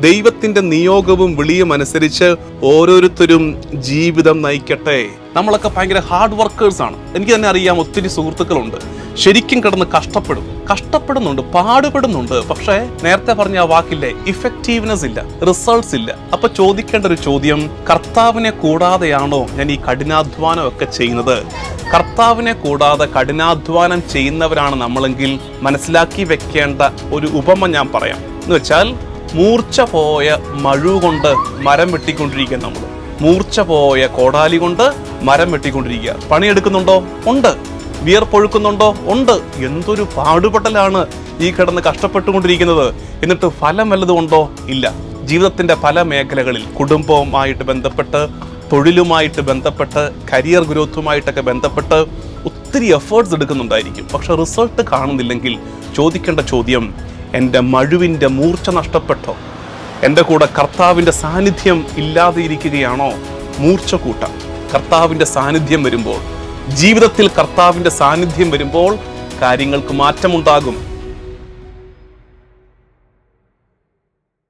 ദൈവത്തിന്റെ നിയോഗവും വിളിയും അനുസരിച്ച് ഓരോരുത്തരും ജീവിതം നയിക്കട്ടെ. നമ്മളൊക്കെ ഭയങ്കര ഹാർഡ് വർക്കേഴ്സ് ആണ്. എനിക്ക് തന്നെ അറിയാം ഒത്തിരി സുഹൃത്തുക്കളുണ്ട്. ശരിക്കും കിടന്ന് കഷ്ടപ്പെടും. കഷ്ടപ്പെടുന്നുണ്ട് പാടുപെടുന്നുണ്ട്. പക്ഷേ നേരത്തെ പറഞ്ഞ ആ വാക്കില്ലേ ഇഫക്റ്റീവ്നെസ് ഇല്ല റിസൾട്ട്സ് ഇല്ല. അപ്പൊ ചോദിക്കേണ്ട ഒരു ചോദ്യം കർത്താവിനെ കൂടാതെയാണോ ഞാൻ ഈ കഠിനാധ്വാനം ഒക്കെ ചെയ്യുന്നത്? കർത്താവിനെ കൂടാതെ കഠിനാധ്വാനം ചെയ്യുന്നവരാണ് നമ്മളെങ്കിൽ മനസ്സിലാക്കി വെക്കേണ്ട ഒരു ഉപമ ഞാൻ പറയാം. എന്ന് വെച്ചാൽ മൂർച്ച പോയ മഴു കൊണ്ട് മരം വെട്ടിക്കൊണ്ടിരിക്കുക നമ്മൾ. മൂർച്ച പോയ കോടാലി കൊണ്ട് മരം വെട്ടിക്കൊണ്ടിരിക്കുക. പണിയെടുക്കുന്നുണ്ടോ? ഉണ്ട്. വിയർപ്പൊഴുക്കുന്നുണ്ടോ? ഉണ്ട്. എന്തൊരു പാടുപെട്ടലാണ് ഈ കിടന്ന് കഷ്ടപ്പെട്ടുകൊണ്ടിരിക്കുന്നത്. എന്നിട്ട് ഫലം വല്ലതുകൊണ്ടോ ഇല്ല. ജീവിതത്തിന്റെ പല മേഖലകളിൽ കുടുംബവുമായിട്ട് ബന്ധപ്പെട്ട് തൊഴിലുമായിട്ട് ബന്ധപ്പെട്ട് കരിയർ ഗ്രോത്തുമായിട്ടൊക്കെ ബന്ധപ്പെട്ട് ഒത്തിരി എഫേർട്സ് എടുക്കുന്നുണ്ടായിരിക്കും. പക്ഷെ റിസൾട്ട് കാണുന്നില്ലെങ്കിൽ ചോദിക്കേണ്ട ചോദ്യം എന്റെ മഴുവിന്റെ മൂർച്ച നഷ്ടപ്പെട്ടോ? എന്റെ കൂടെ കർത്താവിന്റെ സാന്നിധ്യം ഇല്ലാതെ ഇരിക്കുകയാണോ മൂർച്ച കൂട്ടാം. കർത്താവിന്റെ സാന്നിധ്യം വരുമ്പോൾ ജീവിതത്തിൽ കർത്താവിന്റെ സാന്നിധ്യം വരുമ്പോൾ കാര്യങ്ങൾക്ക് മാറ്റമുണ്ടാകും.